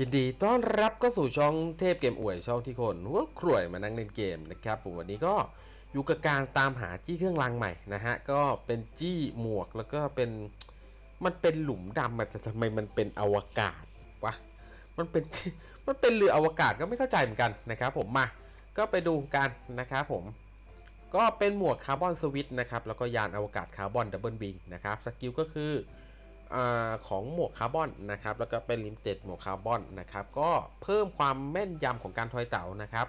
ยินดีต้อนรับก็สู่ช่องเทพเกมอวยช่องที่คนหัวครวยมานั่งเล่นเกมนะครับผมวันนี้ก็อยู่กับการตามหาจี้เครื่องรางใหม่นะฮะก็เป็นจี้หมวกแล้วก็เป็นมันเป็นหลุมดำแต่ทำไมมันเป็นอวกาศวะมันเป็นมันเป็นเรืออวกาศก็ไม่เข้าใจเหมือนกันนะครับ ผมมาก็ไปดูกันนะครับผมก็เป็นหมวกคาร์บอนสวิตนะครับแล้วก็ยานอวกาศคาร์บอนดับเบิลบิงนะครับสกิลก็คือ อของหมวกคาร์บอนนะครับแล้วก็เป็นลิมิเต็ดหมวกคาร์บอนนะครับก็เพิ่มความแม่นยำของการทอยเต่านะครับ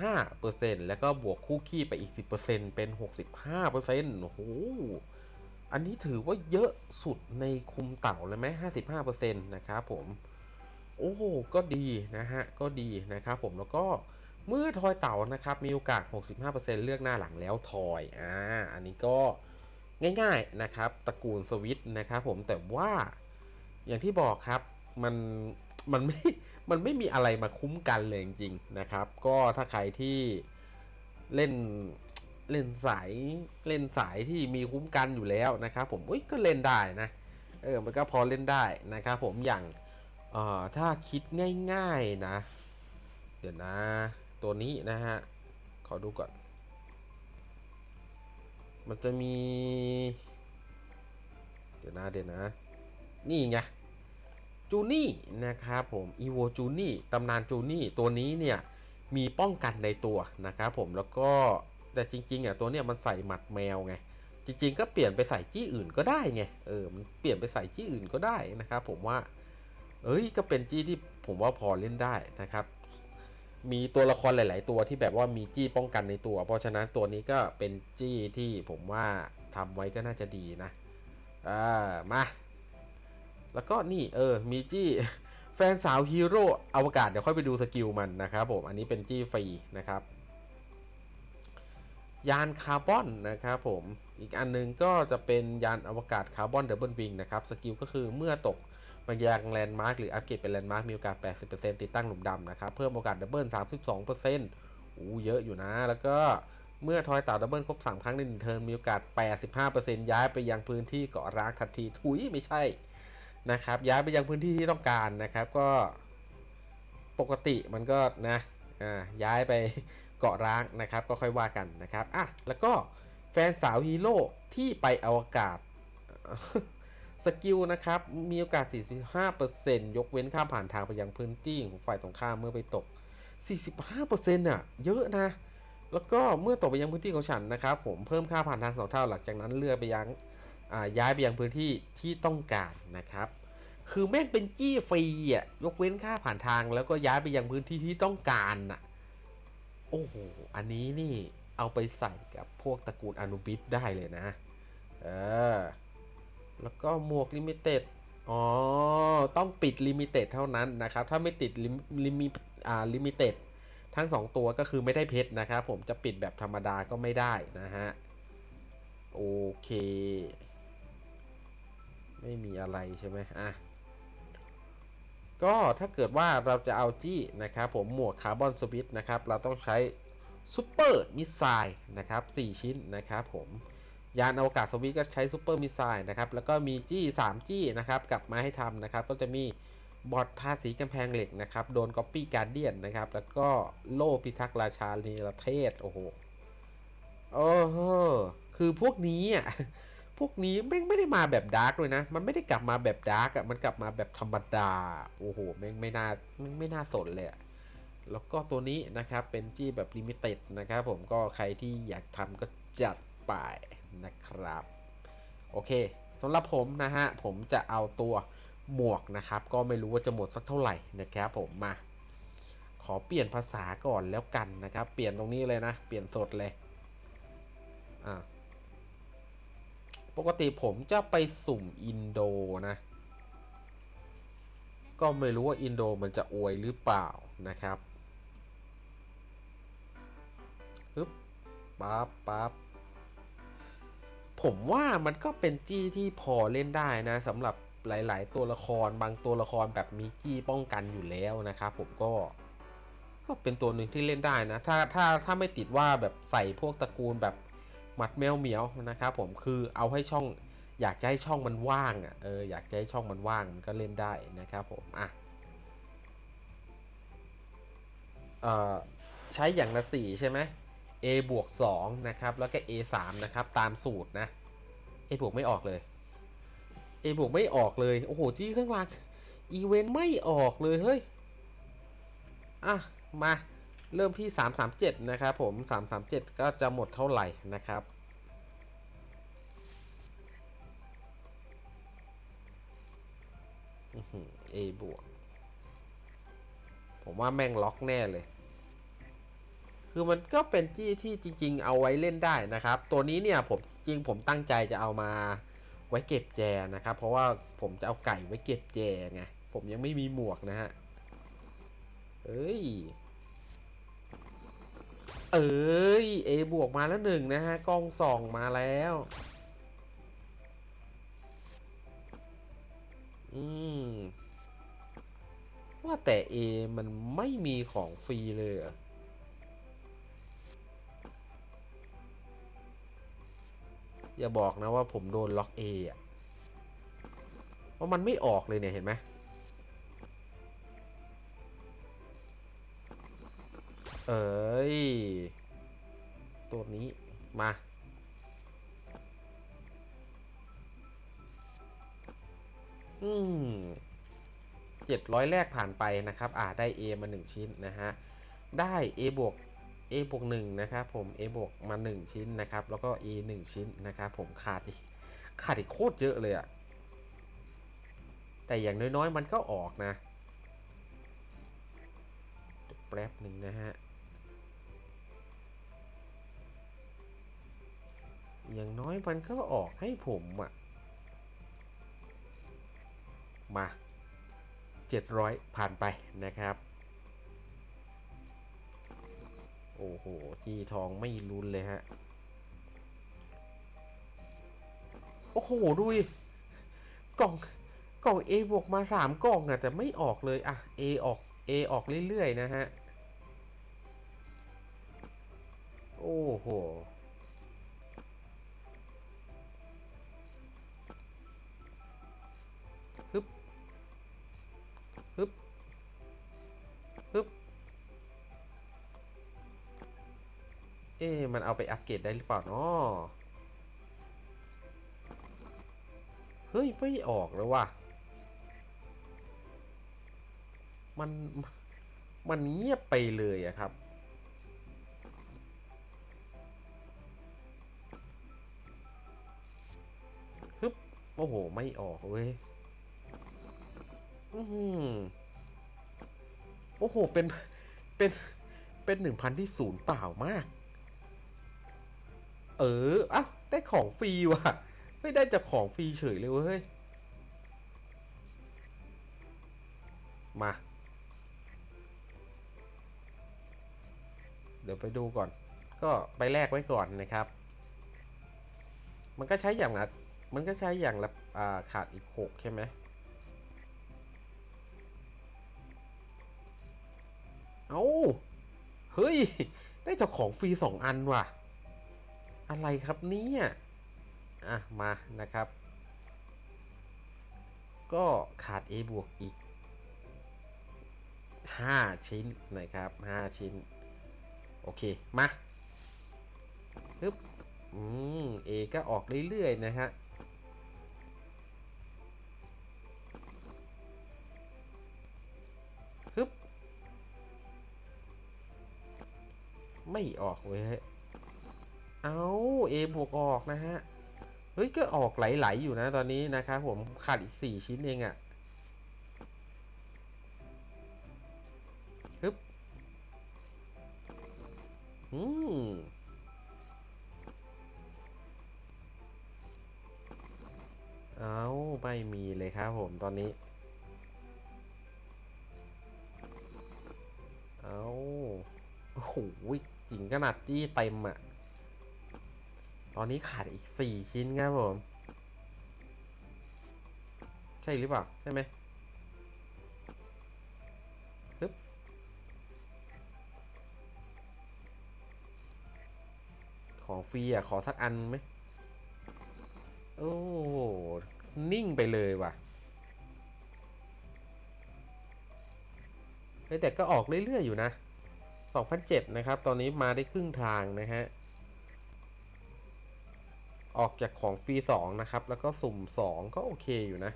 55%แล้วก็บวกคู่ขี้ไปอีก 10%เป็น 65%โอ้โหอันนี้ถือว่าเยอะสุดในคุมเต่าเลยไหม55%นะครับผม โอ้โหก็ดีนะฮะ ก็ดีนะครับผมแล้วก็เมื่อทอยเต่านะครับ มีโอกาส 65%เลือกหน้าหลังแล้วทอย อ่า อันนี้ก็ ง่าย ๆนะครับ ตระกูลสวิตนะครับผมแต่ว่าอย่างที่บอกครับมันมันไม่มันไม่มีอะไรมาคุ้มกันเลยจริงๆนะครับ ก็ถ้าใครที่เล่นเล่นสายเล่นสายที่มีคุ้มกันอยู่แล้วนะครับ ผมอุ้ยก็เล่นได้นะเออมันก็พอเล่นได้นะครับ ผมอย่างเอ่อถ้าคิดง่าย ๆนะ เดี๋ยวนะ ตัวนี้นะฮะขอดูก่อน มันจะมี เดี๋ยวนะเดี๋ยวนะ นี่ไงจูนี่นะครับผมอีโวจูนี่ตำนานจูนี่ตัวนี้เนี่ยมีป้องกันในตัวนะครับผมแล้วก็แต่จริงๆอะตัวเนี้ยมันใส่หมัดแมวไงจริง ๆ ก็เปลี่ยนไปใส่จี้อื่นก็ได้ไงเออมันเปลี่ยนไปใส่จี้อื่นก็ได้นะครับผมว่า เอ้ยก็เป็นจี้ที่ผมว่าพอเล่นได้นะครับ มีตัวละครหลาย ๆ ตัวที่แบบว่ามีจี้ป้องกันในตัว เพราะฉะนั้นตัวนี้ก็เป็นจี้ที่ผมว่าทำไว้ก็น่าจะดีนะอ่ามาแล้วก็นี่เออมีจี้แฟนสาวฮีโร่อวกาศเดี๋ยวค่อยไปดูสกิลมันนะครับผมอันนี้เป็นจี้ฟรีนะครับยานคาร์บอนนะครับผม อีกอันหนึงก็จะเป็นยานอวกาศคาร์บอนเดบเบิลวิงนะครับ สกิลก็คือเมื่อตก ยังแลนด์มาร์กหรืออัปเกรดเป็นแลนด์มาร์กมีโอกาส 80%ติดตั้งหลุมดำนะครับเพิ่มโอกาสดับเบิล 32%อู้เยอะอยู่นะ แล้วก็เมื่อทอยเต่าดับเบิลครบ 3 ครั้งในหนึ่งเทิร์นมีโอกาส 85%ย้ายไปยังพื้นที่เกาะร้างทันทีถุยไม่ใช่นะครับย้ายไปยังพื้นที่ที่ต้องการนะครับก็ปกติมันก็นะอ่าย้ายไปเกาะร้างนะครับก็ค่อยว่ากันนะครับอะแล้วก็แฟนสาวฮีโร่ที่ไปอวกาศ สกิลนะครับ มีโอกาส 45%ยกเว้นข้ามผ่านทางไปยังพื้นที่ของฝ่ายตรงข้ามเมื่อไปตก 45%อะ เยอะนะ แล้วก็เมื่อตกไปยังพื้นที่ของฉันนะครับ ผมเพิ่มค่าผ่านทางสองเท่าหลังจากนั้นเลื่อนไปยังย้ายไปยังพื้นที่ที่ต้องการนะครับ คือแม่งเป็นจี้ฟรีอะ ยกเว้นค่าผ่านทางแล้วก็ย้ายไปยังพื้นที่ที่ต้องการน่ะ โอ้โห อันนี้นี่เอาไปใส่กับพวกตระกูลอนุบิสได้เลยนะ เออ แล้วก็หมวกลิมิเต็ดอ๋อ ต้องปิดลิมิเต็ดเท่านั้นนะครับ ถ้าไม่ติดลิมิอ่าลิมิเต็ดทั้งสองตัวก็คือไม่ได้เพชรนะครับผมจะปิดแบบธรรมดาก็ไม่ได้นะฮะ โอเค ไม่มีอะไรใช่ไหมอะ ก็ถ้าเกิดว่าเราจะเอาจี้นะครับผมหมวกคาร์บอนสวิตนะครับ เราต้องใช้ซูเปอร์มิสไซล์นะครับ 4 ชิ้นนะครับผม ยานอวกาศสวิตก็ใช้ซูเปอร์มิสไซล์นะครับ แล้วก็มีจี้ 3 จี้นะครับกลับมาให้ทำนะครับ ก็จะมีบอดทาสีกำแพงเหล็กนะครับ โดนก๊อปปี้การเดียนนะครับ แล้วก็โล่พิทักษ์ราชาเนรเทศ โอ้โห โอ้โห คือพวกนี้อะ พวกนี้แม่งไม่ได้มาแบบดาร์กเลยนะ มันไม่ได้กลับมาแบบดาร์กอะ มันกลับมาแบบธรรมดา โอ้โห แม่งไม่น่าแม่งไม่น่าสนเลยอะแล้วก็ตัวนี้นะครับ เป็นจี้แบบลิมิเต็ดนะครับ ผมก็ใครที่อยากทำก็จัด ไปนะครับ โอเคสำหรับผมนะฮะ ผมจะเอาตัวหมวกนะครับ ก็ไม่รู้ว่าจะหมดสักเท่าไหร่นะครับผมมา ขอเปลี่ยนภาษาก่อนแล้วกันนะครับ เปลี่ยนตรงนี้เลยนะ เปลี่ยนสดเลยอ่าปกติผมจะไปสุ่มอินโดนะ ก็ไม่รู้ว่าอินโดมันจะอวยหรือเปล่านะครับปึ๊บปั๊บปั๊บ ผมว่ามันก็เป็นจี้ที่พอเล่นได้นะสำหรับหลาย ๆ ตัวละครบางตัวละครแบบมีจี้ป้องกันอยู่แล้วนะครับผมก็ก็เป็นตัวหนึ่งที่เล่นได้นะ ถ้าถ้าถ้าไม่ติดว่าแบบใส่พวกตระกูลแบบหมัดแมวเหมียวนะครับผมคือเอาให้ช่อง อยากจะให้ช่องมันว่างอะเอออยากจะให้ช่องมันว่างมันก็เล่นได้นะครับผมอะเอ่อใช้อย่างละสี่ใช่ไหม a บวกสองนะครับ แล้วก็ a สามนะครับ ตามสูตรนะ a บวกไม่ออกเลย a บวกไม่ออกเลย โอ้โหจี้ข้างหล่างอีเวนต์ไม่ออกเลย เฮ้ย อะ มาเริ่มที่ 337 นะครับผม 337 ก็จะหมดเท่าไหร่นะครับอื้อหือ A บวก ผมว่าแม่งล็อกแน่เลย คือมันก็เป็นจี้ที่จริง ๆ เอาไว้เล่นได้นะครับ ตัวนี้เนี่ยผมจริงผมตั้งใจจะเอามาไว้เก็บแจนะครับ เพราะว่าผมจะเอาไก่ไว้เก็บแจไงผมยังไม่มีหมวกนะฮะเอ้ย เอ้ย A บวกมาแล้วหนึ่งนะฮะกล้องส่องมาแล้วอืม ว่าแต่ A มันไม่มีของฟรีเลยเห อย่าบอกนะว่าผมโดนล็อก A อะว่าะมันไม่ออกเลยเนี่ยเห็นไหมเอ้ย ตัวนี้มา อืมเจ็ดร้อยแรกผ่านไปนะครับ อ่าได้ A มาหนึ่งชิ้นนะฮะ ได้ A บวก A บวกหนึ่งนะครับผม A บวกมาหนึ่งชิ้นนะครับ แล้วก็ A หนึ่งชิ้นนะครับผมขาดอีกขาดอีกโคตรเยอะเลยอะแต่อย่างน้อยๆมันก็ออกนะแป๊บหนึ่งนะฮะอย่างน้อยมันก็ออกให้ผมอะมาเจ็ดร้อยผ่านไปนะครับ โอ้โหจีทองไม่รุนเลยฮะ โอ้โหดูดิกล่องกล่อง A บวกมาสามกล่องอะแต่ไม่ออกเลยอะ A ออก A ออกเรื่อยๆนะฮะ โอ้โห เอ๊มันเอาไปอัปเกรดได้หรือเปล่าเนาะเฮ้ย ไม่ออกแล้วว่ะ มัน มันเงียบไปเลยอะครับ ฮึบ โอ้โห ไม่ออกเว้ย อือหือโอ้โห เป็น เป็น เป็นหนึ่งพันที่ศูนย์เปล่ามาก เอออ้าวได้ของฟรีว่ะ ไม่ได้จากของฟรีเฉยเลยเว้ย มา เดี๋ยวไปดูก่อน ก็ไปแลกไว้ก่อนนะครับ มันก็ใช้อย่างละมันก็ใช้อย่างละาขาดอีกหกใช่ไหมเอา้า เฮ้ย ได้จากของฟรีสองอันว่ะ อะไรครับเนี่ยอะมานะครับ ก็ขาด A บวกอีก 5 ชิ้นนะครับ 5 ชิ้น โอเค มาฮึบอืม A ก็ออกเรื่อยๆ นะฮะฮึบ ไม่ออกเว้ย เอา A บวกออกนะฮะ เฮ้ย ก็ออกไหลๆอยู่นะตอนนี้นะครับผมขาดอีก4ชิ้นเองอะ่ะฮึบอืมเอาไม่มีเลยครับผมตอนนี้ เอาโอ้โหจริงขนาดจี้เต็มอะ อนนี้ขาดอีกสี่ชิ้นครับผม ใช่หรือเปล่า ใช่ไหมฮึบของฟรีอะ ขอสักอันไหม โอ้โห นิ่งไปเลยว่ะเฮ้แต่ก็ออกเรื่อยๆอยู่นะ 2007 นะครับ ตอนนี้มาได้ครึ่งทางนะฮะ ออกจากของฟรี2นะครับ แล้วก็สุ่ม2ก็โอเคอยู่นะ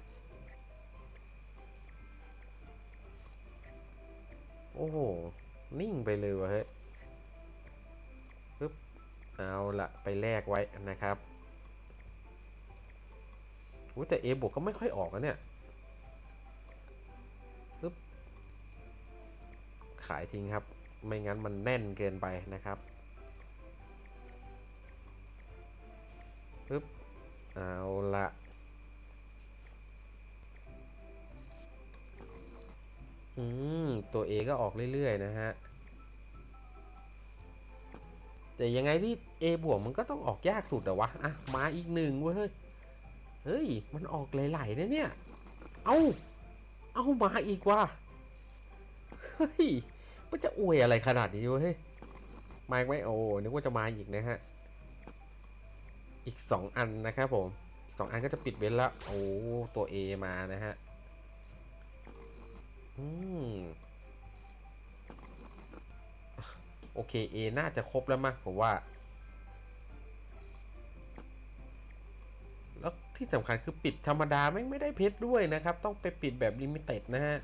โอ้โห นิ่งไปเลยวะเฮ้ยปึ๊บเอาละไปแลกไว้นะครับอุ๊ยแต่ A บวกก็ไม่ค่อยออกนะเนี่ยปึ๊บขายทิ้งครับ ไม่งั้นมันแน่นเกินไปนะครับึบเอาละอืม ตัว A ก็ออกเรื่อยๆ นะฮะ แต่ยังไงที่ A บวกมันก็ต้องออกยากสุดอะวะ อะ มาอีกหนึ่งเว้ย เฮ้ย มันออกไหลๆนะเนี่ย เอาเอามาอีกว่ะ เฮ้ย มันจะอวยอะไรขนาดนี้วะเฮ้ย มาไหมโอ้นึกว่าจะมาอีกนะฮะ อีกสองอันนะครับผมสองอันก็จะปิดเว้นละโอ้ตัว A มานะฮะอืมโอเค A น่าจะครบแล้วมั้งผมว่า แล้วที่สำคัญคือปิดธรรมดาไม่ไม่ได้เพชรด้วยนะครับ ต้องไปปิดแบบลิมิเต็ดนะฮะ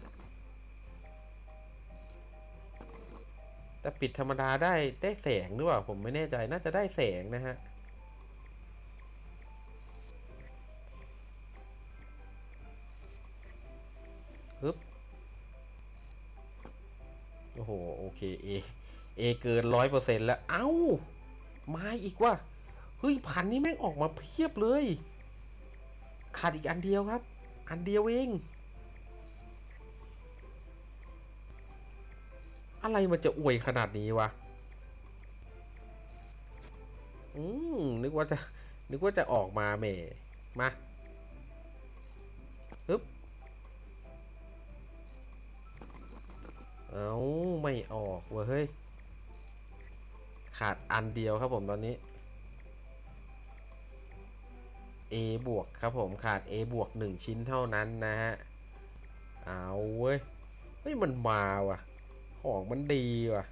แต่ปิดธรรมดาได้ได้แสงหรือเปล่าผมไม่แน่ใจน่าจะได้แสงนะฮะ ฮึบโอ้โห โอเค A A เอเกินร้อยเปอร์เซ็นต์แล้ว เอ้า มาอีกว่ะเฮ้ยพันนี้แม่งออกมาเพียบเลย ขาดอีกอันเดียวครับ อันเดียวเอง อะไรมันจะอวยขนาดนี้วะ อืม นึกว่าจะ นึกว่าจะออกมาเมมาฮึบ เอาไม่ออกเว้ยเฮ้ย ขาดอันเดียวครับผมตอนนี้ A บวกครับผมขาด A บวกหนึ่งชิ้นเท่านั้นนะฮะ เอาเว้ยเฮ้ยมันมาว่ะ ของมันดีว่ะ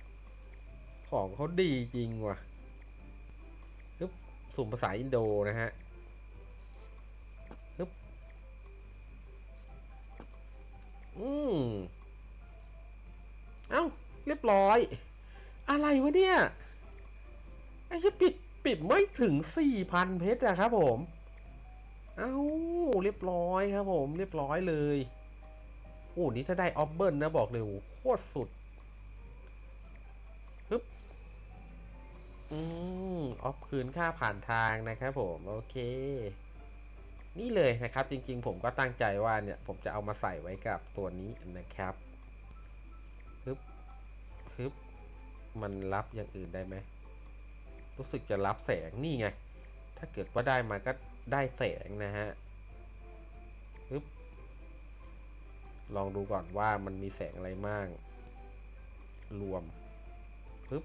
ของเขาดีจริงว่ะฮึบสุ่มภาษาอินโดนะฮะฮึบอืม เอ้า เรียบร้อย อะไรวะเนี่ย ไอ้ที่ปิดปิดไม่ถึงสี่พันเพชรอะครับผม เอ้า เรียบร้อยครับผม เรียบร้อยเลย โอ้นี่ถ้าได้ออฟเบิลนนะบอกเลยโคตรสุดฮึบอืมออฟคืนค่าผ่านทางนะครับผมโอเค นี่เลยนะครับ จริงๆ ผมก็ตั้งใจว่าเนี่ย ผมจะเอามาใส่ไว้กับตัวนี้นะครับ ฮึบฮึบมันรับอย่างอื่นได้ไหม รู้สึกจะรับแสงนี่ไง ถ้าเกิดว่าได้มาก็ได้แสงนะฮะฮึบลองดูก่อนว่ามันมีแสงอะไรบ้าง รวมฮึบ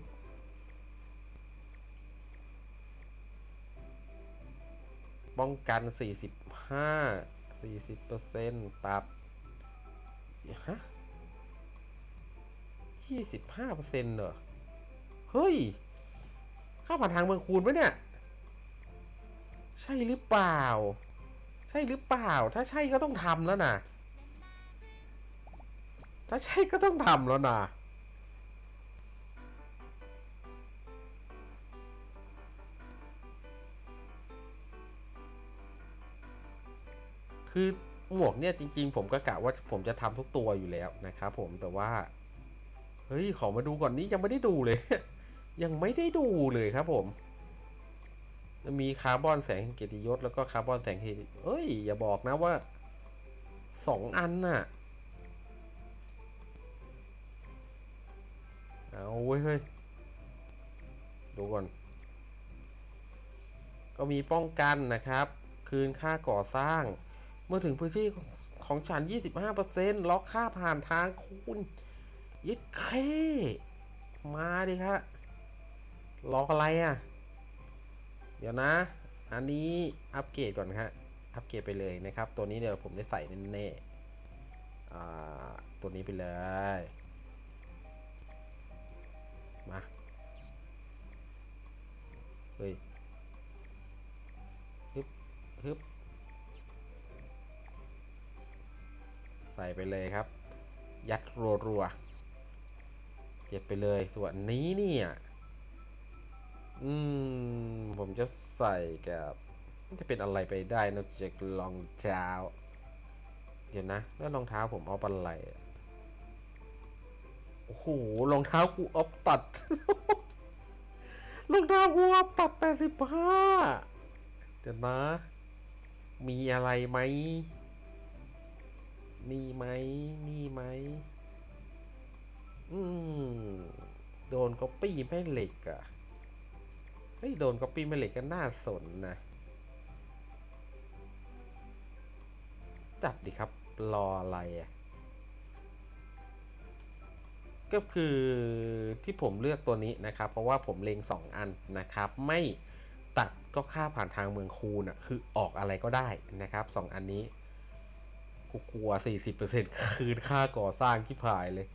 ป้องกัน 45 40%ปรับฮะ 25%เหรอ เฮ้ย เข้าผ่านทางเมืองคูณปะเนี่ย ใช่หรือเปล่า ใช่หรือเปล่า ถ้าใช่ก็ต้องทำแล้วนะถ้าใช่ก็ต้องทำแล้วนะคือหมวกเนี่ยจริง ๆ ผมก็กะว่าผมจะทำทุกตัวอยู่แล้วนะครับผมแต่ว่า ฮ้ย ขอมาดูก่อนนี้ยังไม่ได้ดูเลย ยังไม่ได้ดูเลยครับผม มีคาร์บอนแสงเกียรติยศแล้วก็คาร์บอนแสงเกียรติเอ้ย อย่าบอกนะว่าสองอันน่ะ เอาเว้ยเฮ้ย ดูก่อน ก็มีป้องกันนะครับ คืนค่าก่อสร้าง เมื่อถึงพื้นที่ของฉัน 25%ล็อกค่าผ่านทางคุณ ยิดเคมาดิครับรออะไรอะ เดี๋ยวนะ อันนี้อัปเกรดก่อนครับอัปเกรดไปเลยนะครับ ตัวนี้เดี๋ยวผมได้ใส่แน่ๆตัวนี้ไปเลย มา เฮ้ยฮึบฮึบใส่ไปเลยครับ ยัดรัวๆ ก็บไปเลย ส่วนนี้เนี่ย อืม ผมจะใส่กับมันจะเป็นอะไรไปได้นอกจากรองเท้า เดี๋ยวนะ แล้วรองเท้าผมเอาอะไรโอ้โหรองเท้ากูเอาตัดรองเท้ากูเอาตัดแปดสิบห้าเดี๋ยวนะ มีอะไรไหมมีไหมมีไหม อืมโดนก๊อปปี้แม่เหล็กอะเฮ้ย โดนก๊อปปี้แม่เหล็กก็น่าสนนะ จัดดิครับ รออะไรอะก็คือที่ผมเลือกตัวนี้นะครับ เพราะว่าผมเลงสองอันนะครับ ไม่ตัดก็ค่าผ่านทางเมืองคูณอะ คือออกอะไรก็ได้นะครับสองอันนี้กูกลัวสี่สิบเปอร์เซ็นคืนค่าก่อสร้างที่ผายเลย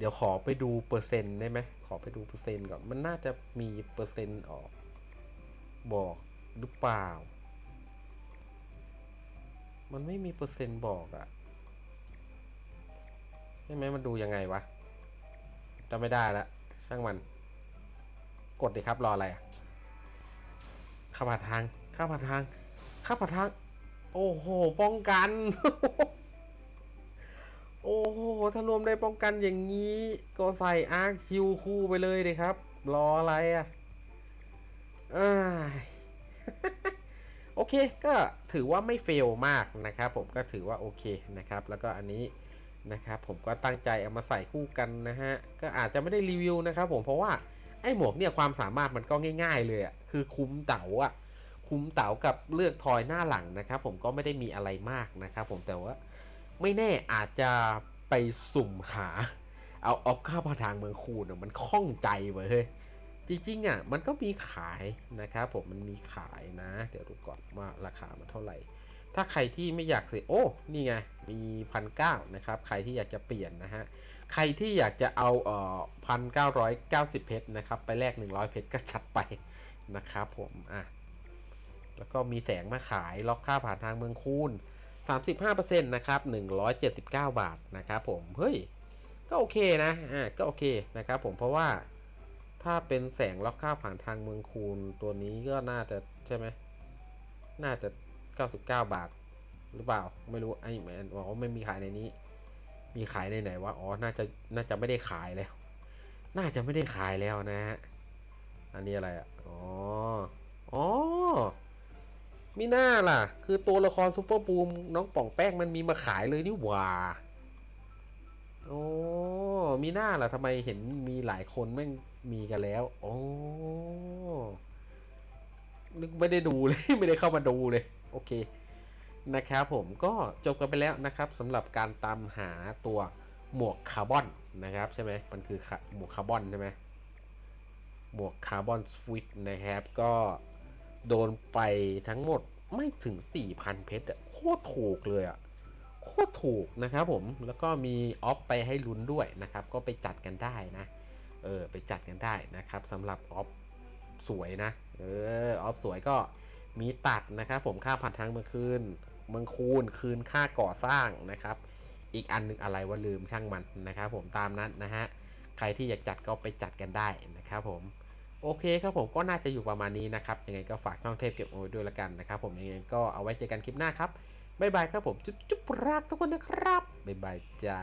เดี๋ยวขอไปดูเปอร์เซ็นต์ได้ไหมขอไปดูเปอร์เซ็นต์ก่อน มันน่าจะมีเปอร์เซ็นต์ออก บอกหรือเปล่า มันไม่มีเปอร์เซ็นต์บอกอะใช่ไหมมันดูยังไงวะจำไม่ได้ละช่างมัน กดดิครับรออะไรอะข้าผ่านทางข้าผ่านทางข้าผ่านทาง โอ้โห ป้องกัน โอ้โห ถ้ารวมได้ป้องกันอย่างนี้ ก็ใส่อาร์คิวคู่ไปเลยเลยครับ รออะไรอะอโอเค ก็ถือว่าไม่เฟลมากนะครับ ผมก็ถือว่าโอเคนะครับ แล้วก็อันนี้นะครับ ผมก็ตั้งใจเอามาใส่คู่กันนะฮะ ก็อาจจะไม่ได้รีวิวนะครับ ผมเพราะว่าไอ้หมวกเนี่ยความสามารถมันก็ง่าย ๆ เลยอะคือคุ้มเต๋าอะคุ้มเต๋ากับเลือกทอยหน้าหลังนะครับ ผมก็ไม่ได้มีอะไรมากนะครับ ผมแต่ว่า ไม่แน่อาจจะไปสุ่มหา เอาออฟค่าพาทางเมืองคูนอะมันคล่องใจเว้ยเฮ้ยจริงๆอะมันก็มีขายนะครับผมมันมีขายนะ เดี๋ยวดูก่อนว่าราคามันเท่าไหร่ ถ้าใครที่ไม่อยากเสียโอ้ นี่ไง มีพันเก้านะครับ ใครที่อยากจะเปลี่ยนนะฮะ ใครที่อยากจะเอาเอ่อพันเก้าร้อยเก้าสิบเพชรนะครับ ไปแลกหนึ่งร้อยเพชรก็ชัดไปนะครับผม อะ แล้วก็มีแสงมาขายล็อกค่าผ่านทางเมืองคูณ 35%นะครับ179 บาทนะครับผมเฮ้ยก็โอเคนะอ่าก็โอเคนะครับผมเพราะว่าถ้าเป็นแสงล็อกค่าผ่านทางเมืองคูณตัวนี้ก็น่าจะใช่ไหมน่าจะ 99 บาท หรือเปล่าไม่รู้ไอ้แมนบอกว่าไม่มีขายในนี้ มีขายในไหนวะอ๋อน่าจะน่าจะไม่ได้ขายแล้ว น่าจะไม่ได้ขายแล้วนะฮะอันนี้อะไรอะอ๋ออ๋อ มีหน้าล่ะ คือตัวละครซูเปอร์บูมน้องป่องแป้งมันมีมาขายเลยนี่หว่าโอ้มีหน้าล่ะทำไมเห็นมีหลายคนแม่งมีกันแล้วโอ้นึกไม่ได้ดูเลย ไม่ได้เข้ามาดูเลย โอเคนะครับผมก็จบกันไปแล้วนะครับสำหรับการตามหาตัวหมวกคาร์บอนนะครับใช่ไหมมันคือหมวกคาร์บอนใช่ไหมหมวกคาร์บอนสวิตนะครับก็ โดนไปทั้งหมดไม่ถึง 4,000 เพชรอะโคตรถูกเลยอะโคตรถูกนะครับผมแล้วก็มีออฟไปให้ลุ้นด้วยนะครับ ก็ไปจัดกันได้นะ เออ ไปจัดกันได้นะครับสำหรับออฟสวยนะ เออออฟสวยก็มีตัดนะครับผมค่าผ่านทางเมืองคืนเมืองคูณคืนค่าก่อสร้างนะครับ อีกอันหนึงอะไรว่าลืมช่างมันนะครับผมตามนั้นนะฮะ ใครที่อยากจัดก็ไปจัดกันได้นะครับผม โอเคครับผมก็น่าจะอยู่ประมาณนี้นะครับยังไงก็ฝากช่องเทพเก็บโอ้ด้วยละกันนะครับผมยังไงก็เอาไว้เจอกันคลิปหน้าครับบ๊ายบายครับผมจุ๊บจุ๊บรักทุกคนนะครับบ๊ายบายจ้า